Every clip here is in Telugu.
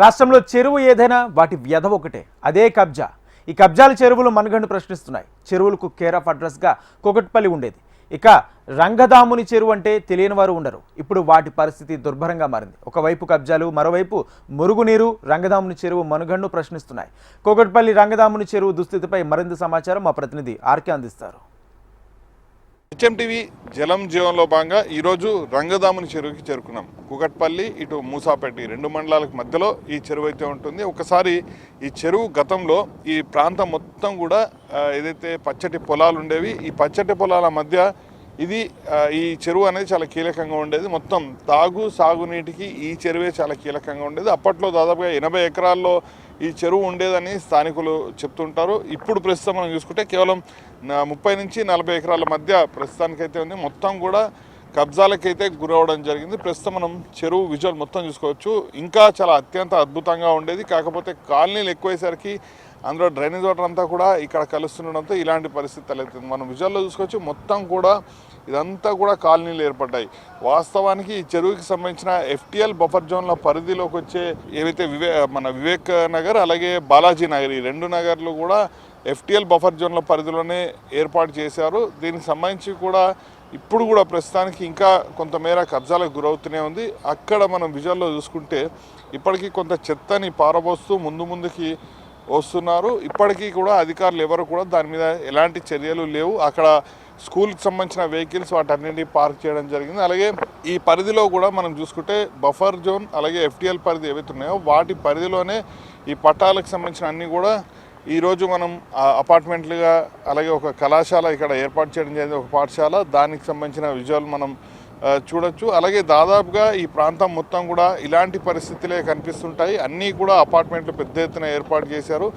రాష్ట్రంలో చెరువు ఏదైనా వాటి వ్యధ ఒకటే. అదే కబ్జా. ఈ కబ్జాల చెరువులు మనగండు ప్రశ్నిస్తున్నాయి. చెరువులకు కేర్ ఆఫ్ అడ్రస్గా కొకట్పల్లి ఉండేది. ఇక రంగదాముని చెరువు అంటే తెలియని వారు ఉండరు. ఇప్పుడు వాటి పరిస్థితి దుర్భరంగా మారింది. ఒకవైపు కబ్జాలు మరోవైపు మురుగునీరు రంగదాముని చెరువు మనుగండు ప్రశ్నిస్తున్నాయి. కోకట్పల్లి రంగదాముని చెరువు దుస్థితిపై మరింత సమాచారం మా ప్రతినిధి ఆర్కే అందిస్తారు. హెచ్ఎంటీవీ జలం జీవంలో భాగంగా ఈరోజు రంగదాముని చెరువుకి చేరుకున్నాం. కుకట్పల్లి ఇటు మూసాపేట రెండు మండలాలకు మధ్యలో ఈ చెరువు అయితే ఉంటుంది. ఒకసారి ఈ చెరువు గతంలో ఈ ప్రాంతం మొత్తం కూడా ఏదైతే పచ్చటి పొలాలు ఉండేవి ఈ పచ్చటి పొలాల మధ్య ఇది ఈ చెరువు అనేది చాలా కీలకంగా ఉండేది. మొత్తం తాగు సాగునీటికి ఈ చెరువే చాలా కీలకంగా ఉండేది. అప్పట్లో దాదాపుగా ఎనభై ఎకరాల్లో ఈ చెరువు ఉండేదని స్థానికులు చెప్తుంటారు. ఇప్పుడు ప్రస్తుతం మనం చూసుకుంటే కేవలం ముప్పై నుంచి నలభై ఎకరాల మధ్య ప్రస్తుతానికైతే ఉంది. మొత్తం కూడా కబ్జాలకైతే గురవడం జరిగింది. ప్రస్తుతం మనం చెరువు విజువల్ మొత్తం చూసుకోవచ్చు. ఇంకా చాలా అత్యంత అద్భుతంగా ఉండేది. కాకపోతే కాలనీలు ఎక్కువయ్యేసరికి అందులో డ్రైనేజ్ వాటర్ అంతా కూడా ఇక్కడ కలుస్తుండడంతో ఇలాంటి పరిస్థితి తలెత్తింది. మనం విజువల్లో చూసుకోవచ్చు మొత్తం కూడా ఇదంతా కూడా కాలనీలు ఏర్పడ్డాయి. వాస్తవానికి ఈ చెరువుకి సంబంధించిన ఎఫ్టీఎల్ బఫర్ జోన్ల పరిధిలోకి వచ్చే ఏవైతే వివే మన వివేక్ నగర్ అలాగే బాలాజీ నగర్ ఈ రెండు నగర్లు కూడా ఎఫ్టీఎల్ బఫర్ జోన్ల పరిధిలోనే ఏర్పాటు చేశారు. దీనికి సంబంధించి కూడా ఇప్పుడు కూడా ప్రస్తుతానికి ఇంకా కొంతమేర కబ్జాలకు గురవుతూనే ఉంది. అక్కడ మనం విజువల్లో చూసుకుంటే ఇప్పటికీ కొంత చెత్తని పారబోస్తూ ముందు ముందుకి వస్తున్నారు. ఇప్పటికీ కూడా అధికారులు ఎవరు కూడా దాని మీద ఎలాంటి చర్యలు లేవు. అక్కడ స్కూల్కి సంబంధించిన వెహికల్స్ వాటన్నింటినీ పార్క్ చేయడం జరిగింది. అలాగే ఈ పరిధిలో కూడా మనం చూసుకుంటే బఫర్ జోన్ అలాగే ఎఫ్టీఎల్ పరిధి ఏవైతే ఉన్నాయో వాటి పరిధిలోనే ఈ పట్టాలకు సంబంధించిన అన్నీ కూడా ఈరోజు మనం అపార్ట్మెంట్లుగా అలాగే ఒక కళాశాల ఇక్కడ ఏర్పాటు చేయడం జరిగింది ఒక పాఠశాల. దానికి సంబంధించిన విజువల్ మనం చూడొచ్చు. అలాగే దాదాపుగా ఈ ప్రాంతం మొత్తం కూడా ఇలాంటి పరిస్థితులే కనిపిస్తుంటాయి. అన్నీ కూడా అపార్ట్మెంట్లు పెద్ద ఎత్తున ఏర్పాటు చేశారు.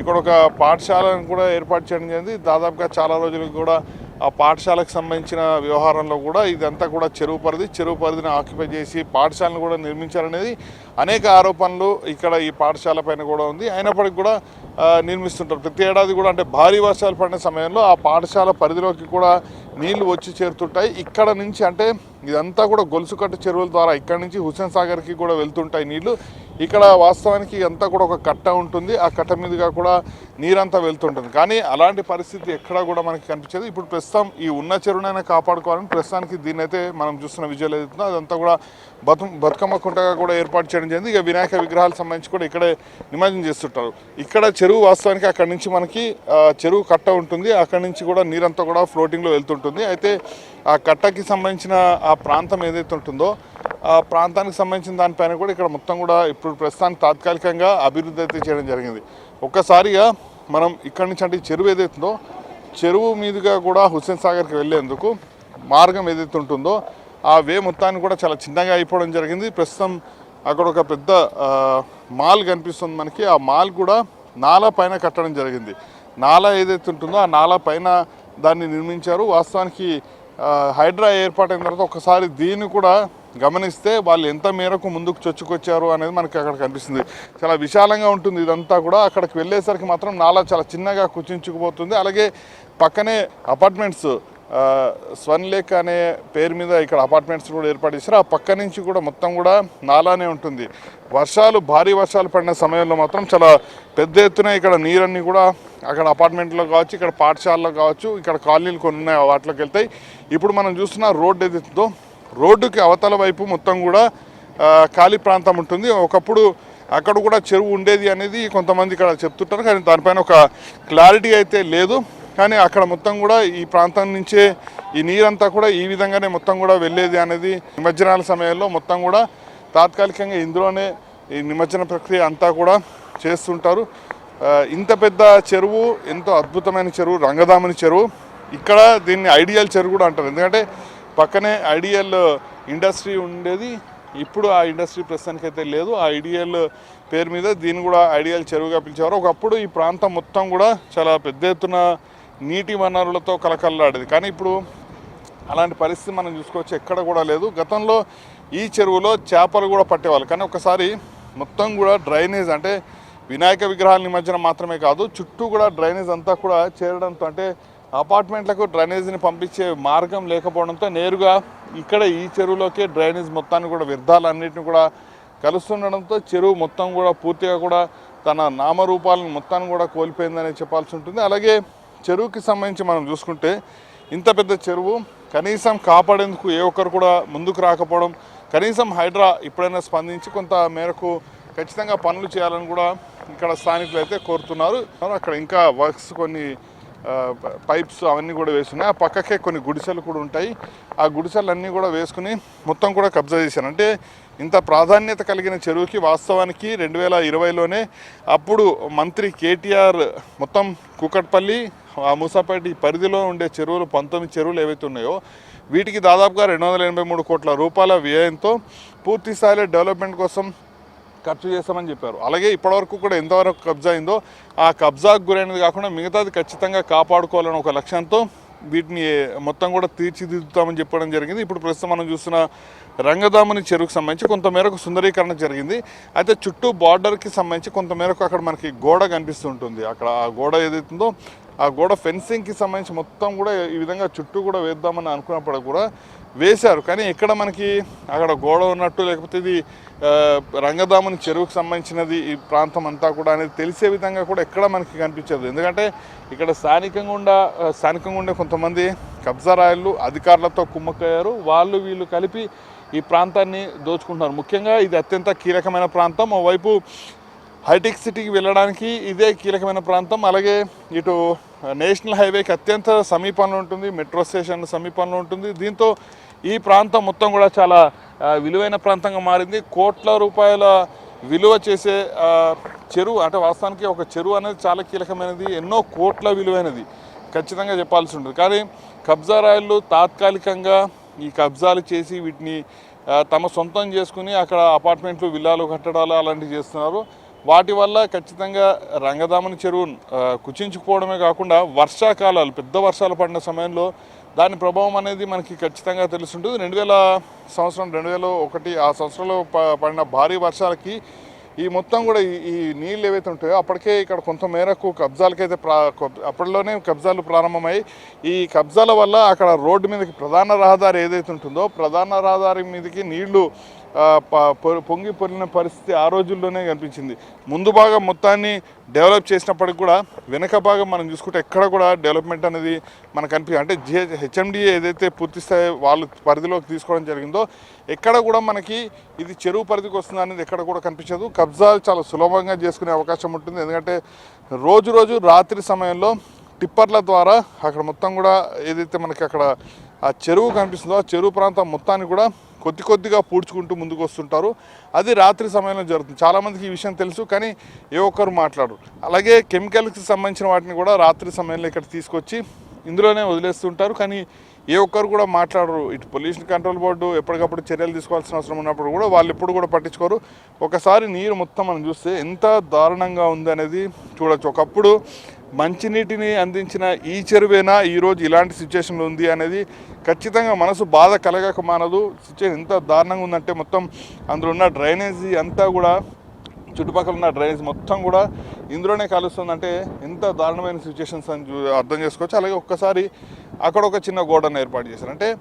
ఇక్కడ ఒక పాఠశాలను కూడా ఏర్పాటు చేయడం జరిగింది. దాదాపుగా చాలా రోజులకు కూడా ఆ పాఠశాలకు సంబంధించిన వ్యవహారంలో కూడా ఇదంతా కూడా చెరువు పరిధి చెరువు పరిధిని ఆక్యుపై చేసి పాఠశాలను కూడా నిర్మించారనేది అనేక ఆరోపణలు ఇక్కడ ఈ పాఠశాల పైన కూడా ఉంది. అయినప్పటికీ కూడా నిర్మిస్తుంటారు. ప్రతి ఏడాది కూడా అంటే భారీ వర్షాలు పడిన సమయంలో ఆ పాఠశాల పరిధిలోకి కూడా నీళ్ళు వచ్చి చేరుతుంటాయి. ఇక్కడ నుంచి అంటే ఇదంతా కూడా గొలుసుకట్టు చెరువుల ద్వారా ఇక్కడ నుంచి హుస్సేన్ సాగర్కి కూడా వెళ్తుంటాయి నీళ్ళు. ఇక్కడ వాస్తవానికి అంతా కూడా ఒక కట్ట ఉంటుంది. ఆ కట్ట మీదుగా కూడా నీరంతా వెళ్తుంటుంది. కానీ అలాంటి పరిస్థితి ఎక్కడా కూడా మనకి కనిపించదు. ఇప్పుడు ప్రస్తుతం ఈ ఉన్న చెరువునైనా కాపాడుకోవాలని ప్రస్తుతానికి దీన్ని అయితే మనం చూస్తున్న విజయాలు ఏదైతుందో అదంతా కూడా బతు బతుకమ్మ కుంటగా కూడా ఏర్పాటు చేయడం జరిగింది. ఇక వినాయక విగ్రహాలకు సంబంధించి కూడా ఇక్కడే నిమజ్జనం చేస్తుంటారు. ఇక్కడ చెరువు వాస్తవానికి అక్కడ నుంచి మనకి చెరువు కట్ట ఉంటుంది. అక్కడ నుంచి కూడా నీరంతా కూడా ఫ్లోటింగ్లో వెళ్తుంటుంది. అయితే ఆ కట్టకి సంబంధించిన ఆ ప్రాంతం ఏదైతే ఉంటుందో ప్రాంతానికి సంబంధించిన దానిపైన కూడా ఇక్కడ మొత్తం కూడా ఇప్పుడు ప్రస్తుతానికి తాత్కాలికంగా అభివృద్ధి అయితే చేయడం జరిగింది. ఒక్కసారిగా మనం ఇక్కడ నుంచి అంటే చెరువు ఏదైతుందో చెరువు మీదుగా కూడా హుస్సేన్ సాగర్కి వెళ్ళేందుకు మార్గం ఏదైతే ఉంటుందో ఆ వే మొత్తాన్ని కూడా చాలా చిన్నగా అయిపోవడం జరిగింది. ప్రస్తుతం అక్కడ ఒక పెద్ద మాల్ కనిపిస్తుంది మనకి. ఆ మాల్ కూడా నాలా పైన కట్టడం జరిగింది. నాలా ఏదైతే ఉంటుందో ఆ నాలా పైన దాన్ని నిర్మించారు. వాస్తవానికి హైడ్రా ఏర్పాటైన తర్వాత ఒకసారి దీన్ని కూడా గమనిస్తే వాళ్ళు ఎంత మేరకు ముందుకు చొచ్చుకొచ్చారు అనేది మనకి అక్కడ కనిపిస్తుంది. చాలా విశాలంగా ఉంటుంది ఇదంతా కూడా. అక్కడికి వెళ్ళేసరికి మాత్రం నాలా చాలా చిన్నగా కుచించుకుపోతుంది. అలాగే పక్కనే అపార్ట్మెంట్స్ స్వన్ లేక్ అనే పేరు మీద ఇక్కడ అపార్ట్మెంట్స్ కూడా ఏర్పాటు చేశారు. ఆ పక్క నుంచి కూడా మొత్తం కూడా నాలానే ఉంటుంది. వర్షాలు భారీ వర్షాలు పడిన సమయంలో మాత్రం చాలా పెద్ద ఎత్తున ఇక్కడ నీరన్నీ కూడా అక్కడ అపార్ట్మెంట్లో కావచ్చు ఇక్కడ పాఠశాలలో కావచ్చు ఇక్కడ కాలనీలు కొన్ని ఉన్నాయి వాటిలోకి వెళ్తాయి. ఇప్పుడు మనం చూస్తున్న రోడ్డు ఏదైతుందో రోడ్డుకి అవతల వైపు మొత్తం కూడా ఖాళీ ప్రాంతం ఉంటుంది. ఒకప్పుడు అక్కడ కూడా చెరువు ఉండేది అనేది కొంతమంది ఇక్కడ చెప్తుంటారు కానీ దానిపైన ఒక క్లారిటీ అయితే లేదు. కానీ అక్కడ మొత్తం కూడా ఈ ప్రాంతం నుంచే ఈ నీరంతా కూడా ఈ విధంగానే మొత్తం కూడా వెళ్ళేది అనేది నిమజ్జనాల సమయంలో మొత్తం కూడా తాత్కాలికంగా ఇందులోనే ఈ నిమజ్జన ప్రక్రియ అంతా కూడా చేస్తుంటారు. ఇంత పెద్ద చెరువు ఎంతో అద్భుతమైన చెరువు రంగదామని చెరువు. ఇక్కడ దీన్ని ఐడియల్ చెరువు కూడా అంటారు. ఎందుకంటే పక్కనే ఐడియల్ ఇండస్ట్రీ ఉండేది. ఇప్పుడు ఆ ఇండస్ట్రీ ప్రస్తుతానికి అయితే లేదు. ఆ ఐడియల్ పేరు మీద దీన్ని కూడా ఐడియల్ చెరువుగా పిలిచేవారు. ఒకప్పుడు ఈ ప్రాంతం మొత్తం కూడా చాలా పెద్ద ఎత్తున నీటి వనరులతో కలకల్లాడేది. కానీ ఇప్పుడు అలాంటి పరిస్థితి మనం చూసుకోవచ్చు. ఎక్కడ కూడా లేదు. గతంలో ఈ చెరువులో చేపలు కూడా పట్టేవాళ్ళు. కానీ ఒకసారి మొత్తం కూడా డ్రైనేజ్ అంటే వినాయక విగ్రహాల నిమజ్జనం మాత్రమే కాదు చుట్టూ కూడా డ్రైనేజ్ అంతా కూడా చేరడంతో అంటే అపార్ట్మెంట్లకు డ్రైనేజీని పంపించే మార్గం లేకపోవడంతో నేరుగా ఇక్కడ ఈ చెరువులోకే డ్రైనేజ్ మొత్తాన్ని కూడా వ్యర్థాలన్నింటిని కూడా కలుస్తుండడంతో చెరువు మొత్తం కూడా పూర్తిగా కూడా తన నామరూపాలను మొత్తాన్ని కూడా కోల్పోయిందని చెప్పాల్సి ఉంటుంది. అలాగే చెరువుకి సంబంధించి మనం చూసుకుంటే ఇంత పెద్ద చెరువు కనీసం కాపాడేందుకు ఏ ఒక్కరు కూడా ముందుకు రాకపోవడం కనీసం హైడ్రా ఇప్పుడైనా స్పందించి కొంత మేరకు ఖచ్చితంగా పనులు చేయాలని కూడా ఇక్కడ స్థానికులు అయితే కోరుతున్నారు. అక్కడ ఇంకా వర్క్స్ కొన్ని పైప్స్ అవన్నీ కూడా వేసున్నాయి ఆ పక్కకే కొన్ని గుడిసెలు కూడా ఉంటాయి. ఆ గుడిసెలన్నీ కూడా వేసుకుని మొత్తం కూడా కబ్జా చేశాను అంటే ఇంత ప్రాధాన్యత కలిగిన చెరువుకి వాస్తవానికి రెండు వేల ఇరవైలోనే అప్పుడు మంత్రి కేటీఆర్ మొత్తం కూకట్పల్లి ఆ మూసాపేట పరిధిలో ఉండే చెరువులు పంతొమ్మిది చెరువులు ఏవైతే ఉన్నాయో వీటికి దాదాపుగా రెండు వందల ఎనభై మూడు కోట్ల రూపాయల వ్యయంతో పూర్తి స్థాయిలో డెవలప్మెంట్ కోసం ఖర్చు చేస్తామని చెప్పారు. అలాగే ఇప్పటివరకు కూడా ఎంతవరకు కబ్జా అయిందో ఆ కబ్జాకు గురైనది కాకుండా మిగతాది ఖచ్చితంగా కాపాడుకోవాలని ఒక లక్ష్యంతో వీటిని మొత్తం కూడా తీర్చిదిద్దుతామని చెప్పడం జరిగింది. ఇప్పుడు ప్రస్తుతం మనం చూస్తున్న రంగదాముని చెరువుకు సంబంధించి కొంతమేరకు సుందరీకరణ జరిగింది. అయితే చుట్టూ బార్డర్కి సంబంధించి కొంతమేరకు అక్కడ మనకి గోడ కనిపిస్తుంటుంది అక్కడ ఆ గోడ ఏదైతుందో ఆ గోడ ఫెన్సింగ్కి సంబంధించి మొత్తం కూడా ఈ విధంగా చుట్టూ కూడా వేద్దామని అనుకున్నప్పుడు కూడా వేశారు. కానీ ఇక్కడ మనకి అక్కడ గోడ ఉన్నట్టు లేకపోతే ఇది ఆ, రంగదాముని చెరువుకు సంబంధించినది ఈ ప్రాంతం అంతా కూడా అనేది తెలిసే విధంగా కూడా ఎక్కడ మనకి కనిపించదు. ఎందుకంటే ఇక్కడ స్థానికంగా ఉండ స్థానికంగా ఉండే కొంతమంది కబ్జారాయలు అధికారులతో కుమ్మక్కయ్యారు. వాళ్ళు వీళ్ళు కలిపి ఈ ప్రాంతాన్ని దోచుకుంటున్నారు. ముఖ్యంగా ఇది అత్యంత కీలకమైన ప్రాంతం. ఓవైపు హైటెక్ సిటీకి వెళ్ళడానికి ఇదే కీలకమైన ప్రాంతం. అలాగే ఇటు నేషనల్ హైవేకి అత్యంత సమీపంలో ఉంటుంది మెట్రో స్టేషన్ సమీపంలో ఉంటుంది. దీంతో ఈ ప్రాంతం మొత్తం కూడా చాలా విలువైన ప్రాంతంగా మారింది. కోట్ల రూపాయల విలువ చేసే చెరువు అంటే వాస్తవానికి ఒక చెరువు అనేది చాలా కీలకమైనది ఎన్నో కోట్ల విలువైనది. ఖచ్చితంగా చెప్పాల్సి ఉంటుంది. కానీ కబ్జా రాయలు తాత్కాలికంగా ఈ కబ్జాలు చేసి వీటిని తమ సొంతం చేసుకుని అక్కడ అపార్ట్మెంట్లు విల్లాలు కట్టడాలు అలాంటివి చేస్తున్నారు. వాటి వల్ల ఖచ్చితంగా రంగదామని చెరువు కుచించుకోవడమే కుచించుకుపోవడమే కాకుండా వర్షాకాలాలు పెద్ద వర్షాలు పడిన సమయంలో దాని ప్రభావం అనేది మనకి ఖచ్చితంగా తెలుస్తుంటుంది రెండు వేల సంవత్సరం రెండు వేల ఒకటి ఆ సంవత్సరంలో ప- పడిన భారీ వర్షాలకి ఈ మొత్తం కూడా ఈ- నీళ్ళు ఏవైతే ఉంటాయో అప్పటికే ఇక్కడ కొంత మేరకు కబ్జాలకైతే ప్రా కొ- అప్పట్లోనే కబ్జాలు ప్రారంభమై ఈ కబ్జాల వల్ల అక్కడ రోడ్డు మీదకి ప్రధాన రహదారి ఏదైతే ఉంటుందో ప్రధాన రహదారి మీదకి నీళ్ళు పొంగి పొరిన పరిస్థితి ఆ రోజుల్లోనే కనిపించింది. ముందు భాగం మొత్తాన్ని డెవలప్ చేసినప్పటికి కూడా వెనక భాగం మనం చూసుకుంటే ఎక్కడ కూడా డెవలప్మెంట్ అనేది మనకు కనిపి అంటే జిహె హెచ్ఎండిఏ ఏదైతే పూర్తి స్థాయి వాళ్ళు పరిధిలోకి తీసుకోవడం జరిగిందో ఎక్కడ కూడా మనకి ఇది చెరువు పరిధికి వస్తుంది అనేది ఎక్కడ కూడా కనిపించదు. కబ్జాలు చాలా సులభంగా చేసుకునే అవకాశం ఉంటుంది. ఎందుకంటే రోజు రోజు రాత్రి సమయంలో టిప్పర్ల ద్వారా అక్కడ మొత్తం కూడా ఏదైతే మనకి అక్కడ ఆ చెరువు కనిపిస్తుందో ఆ చెరువు ప్రాంతం మొత్తాన్ని కూడా కొద్ది కొద్దిగా పూడ్చుకుంటూ ముందుకు వస్తుంటారు అది రాత్రి సమయంలో జరుగుతుంది. చాలామందికి ఈ విషయం తెలుసు కానీ ఏ ఒక్కరు మాట్లాడరు. అలాగే కెమికల్స్కి సంబంధించిన వాటిని కూడా రాత్రి సమయంలో ఇక్కడ తీసుకొచ్చి ఇందులోనే వదిలేస్తుంటారు. కానీ ఏ ఒక్కరు కూడా మాట్లాడరు. ఇటు పొల్యూషన్ కంట్రోల్ బోర్డు ఎప్పటికప్పుడు చర్యలు తీసుకోవాల్సిన అవసరం ఉన్నప్పుడు కూడా వాళ్ళు ఎప్పుడు కూడా పట్టించుకోరు. ఒకసారి నీరు మొత్తం మనం చూస్తే ఎంత దారుణంగా ఉంది అనేది చూడొచ్చు. ఒకప్పుడు మంచినీటిని అందించిన ఈ చెరువేనా ఈరోజు ఇలాంటి సిచ్యువేషన్లో ఉంది అనేది ఖచ్చితంగా మనసు బాధ కలగక మానదు. సిచ్యువేషన్ ఎంత దారుణంగా ఉందంటే మొత్తం అందులో ఉన్న డ్రైనేజీ అంతా కూడా చుట్టుపక్కల ఉన్న డ్రైనేజ్ మొత్తం కూడా ఇందులోనే కలుస్తుందంటే ఎంత దారుణమైన సిచ్యువేషన్స్ అని చూ- అర్థం చేసుకోవచ్చు. అలాగే ఒక్కసారి అక్కడ ఒక చిన్న గోడను ఏర్పాటు చేశారు. అంటే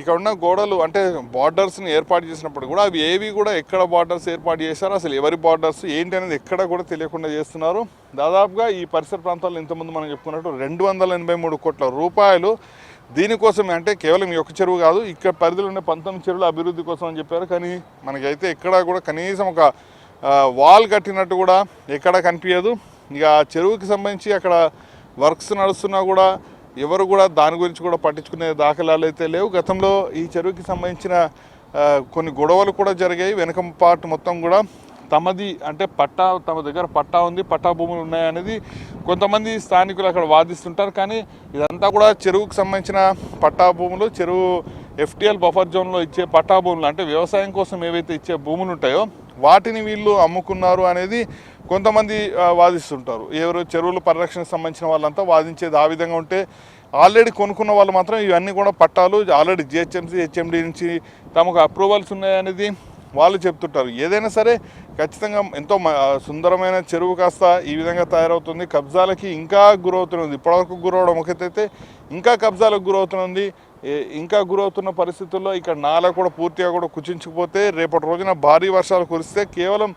ఇక్కడ ఉన్న గోడలు అంటే బార్డర్స్ని ఏర్పాటు చేసినప్పుడు కూడా అవి ఏవి కూడా ఎక్కడ బార్డర్స్ ఏర్పాటు చేశారో అసలు ఎవరి బార్డర్స్ ఏంటి అనేది ఎక్కడ కూడా తెలియకుండా చేస్తున్నారు. దాదాపుగా ఈ పరిసర ప్రాంతాల్లో ఇంతకుముందు మనం చెప్పుకున్నట్టు రెండు వందల ఎనభై మూడు కోట్ల రూపాయలు దీనికోసమే అంటే కేవలం ఈ ఒక్క చెరువు కాదు ఇక్కడ పరిధిలో ఉండే పంతొమ్మిది చెరువుల అభివృద్ధి కోసం అని చెప్పారు. కానీ మనకైతే ఎక్కడ కూడా కనీసం ఒక వాల్ కట్టినట్టు కూడా ఎక్కడ కనిపించదు. ఇక ఆ చెరువుకి సంబంధించి అక్కడ వర్క్స్ నడుస్తున్నా కూడా ఎవరు కూడా దాని గురించి కూడా పట్టించుకునే దాఖలాలు అయితే లేవు. గతంలో ఈ చెరువుకి సంబంధించిన కొన్ని గొడవలు కూడా జరిగాయి. వెనక పాటు మొత్తం కూడా తమది అంటే పట్టా తమ దగ్గర పట్టా ఉంది పట్టా భూములు ఉన్నాయనేది కొంతమంది స్థానికులు అక్కడ వాదిస్తుంటారు. కానీ ఇదంతా కూడా చెరువుకు సంబంధించిన పట్టా భూములు చెరువు ఎఫ్టిఎల్ బఫర్ జోన్లో ఇచ్చే పట్టా భూములు అంటే వ్యవసాయం కోసం ఏవైతే ఇచ్చే భూములు ఉంటాయో వాటిని వీళ్ళు అమ్ముకున్నారు అనేది కొంతమంది వాదిస్తుంటారు. ఎవరు చెరువుల పరిరక్షణకు సంబంధించిన వాళ్ళంతా వాదించేది ఆ విధంగా ఉంటే ఆల్రెడీ కొనుక్కున్న వాళ్ళు మాత్రం ఇవన్నీ కూడా పట్టాలు. ఆల్రెడీ జిహెచ్ఎంసీ హెచ్ఎండి నుంచి తమకు అప్రూవల్స్ ఉన్నాయనేది వాళ్ళు చెప్తుంటారు. ఏదైనా సరే ఖచ్చితంగా ఎంతో సుందరమైన చెరువు కాస్త ఈ విధంగా తయారవుతుంది. కబ్జాలకి ఇంకా గురవుతున్నది ఇప్పటివరకు గురవడం ఒకటైతే ఇంకా కబ్జాలకు గురవుతున్నది ఇంకా గురవుతున్న పరిస్థితుల్లో ఇక్కడ నాల కూడా పూర్తిగా కూడా కుచించుకుపోతే రేపటి రోజున భారీ వర్షాలు కురిస్తే కేవలం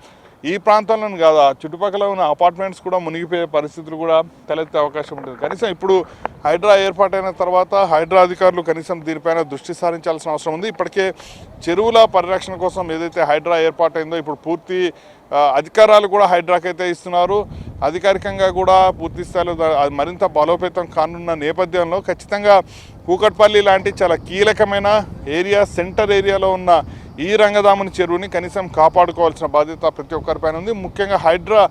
ఈ ప్రాంతంలోనే కాదు ఆ చుట్టుపక్కల ఉన్న అపార్ట్మెంట్స్ కూడా మునిగిపోయే పరిస్థితులు కూడా తలెత్తే అవకాశం ఉంటుంది. కనీసం ఇప్పుడు హైడ్రా ఏర్పాటైన తర్వాత హైడ్రా అధికారులు కనీసం దీనిపైన దృష్టి సారించాల్సిన అవసరం ఉంది. ఇప్పటికే చెరువుల పరిరక్షణ కోసం ఏదైతే హైడ్రా ఏర్పాటైందో ఇప్పుడు పూర్తి అధికారాలు కూడా హైడ్రాకి అయితే ఇస్తున్నారు. అధికారికంగా కూడా పూర్తి స్థాయిలో అది మరింత బలోపేతం కానున్న నేపథ్యంలో ఖచ్చితంగా కూకట్పల్లి లాంటి చాలా కీలకమైన ఏరియా సెంటర్ ఏరియాలో ఉన్న ఈ రంగదాముని చెరువుని కనీసం కాపాడుకోవాల్సిన బాధ్యత ప్రతి ఒక్కరిపైన ఉంది. ముఖ్యంగా హైడ్రా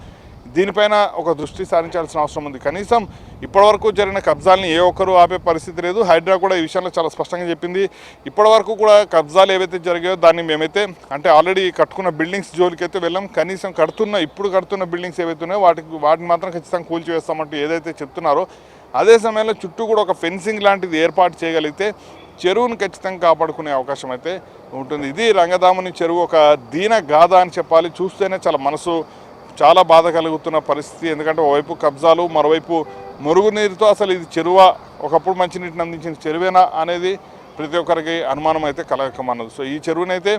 దీనిపైన ఒక దృష్టి సారించాల్సిన అవసరం ఉంది. కనీసం ఇప్పటివరకు జరిగిన కబ్జాలని ఏ ఒక్కరూ ఆపే పరిస్థితి లేదు. హైడ్రా కూడా ఈ విషయంలో చాలా స్పష్టంగా చెప్పింది. ఇప్పటివరకు కూడా కబ్జాలు ఏవైతే జరిగాయో దాన్ని మేమైతే అంటే ఆల్రెడీ కట్టుకున్న బిల్డింగ్స్ జోలికి అయితే వెళ్ళాం. కనీసం కడుతున్న ఇప్పుడు కడుతున్న బిల్డింగ్స్ ఏవైతే ఉన్నాయో వాటికి వాటిని మాత్రం ఖచ్చితంగా కూల్చివేస్తామంటూ ఏదైతే చెప్తున్నారో అదే సమయంలో చుట్టూ కూడా ఒక ఫెన్సింగ్ లాంటిది ఏర్పాటు చేయగలిగితే చెరువును ఖచ్చితంగా కాపాడుకునే అవకాశం అయితే ఉంటుంది. ఇది రంగదాముని చెరువు ఒక దీన గాథ అని చెప్పాలి. చూస్తేనే చాలా మనసు చాలా బాధ కలుగుతున్న పరిస్థితి. ఎందుకంటే ఒకవైపు కబ్జాలు మరోవైపు మురుగునీరుతో అసలు ఇది చెరువ? ఒకప్పుడు మంచినీటిని అందించిన చెరువేనా అనేది ప్రతి ఒక్కరికి అనుమానం అయితే కలగకమన్నది. సో ఈ చెరువునైతే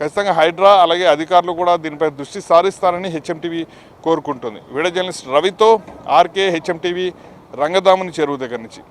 ఖచ్చితంగా హైడ్రా అలాగే అధికారులు కూడా దీనిపై దృష్టి సారిస్తారని హెచ్ఎంటీవీ కోరుకుంటుంది. వీడియో జర్నలిస్ట్ రవితో ఆర్కే హెచ్ఎంటీవీ రంగదాముని చెరువు దగ్గర నుంచి.